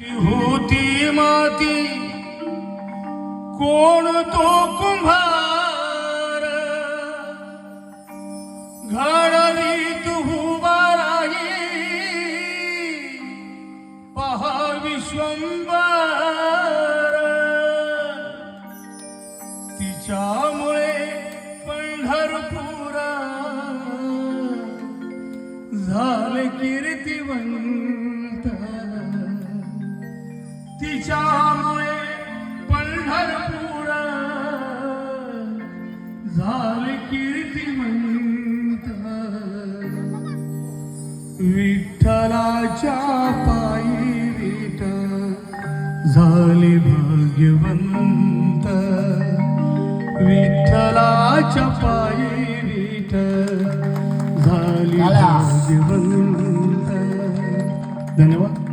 ती होती माती कोण तो कुंभार? घडली तू राही पहा विश्वंबर तिच्यामुळे पंढरपुरा झाले कीर्तिवंत. तिच्यामुळे पंढरपूर झाले कीर्तिमंत विठ्ठलाच्या पायी विठ झाले भाग्यवंत. विठ्ठलाच्या पायी विठ झाले. भाग्यवंत. धन्यवाद.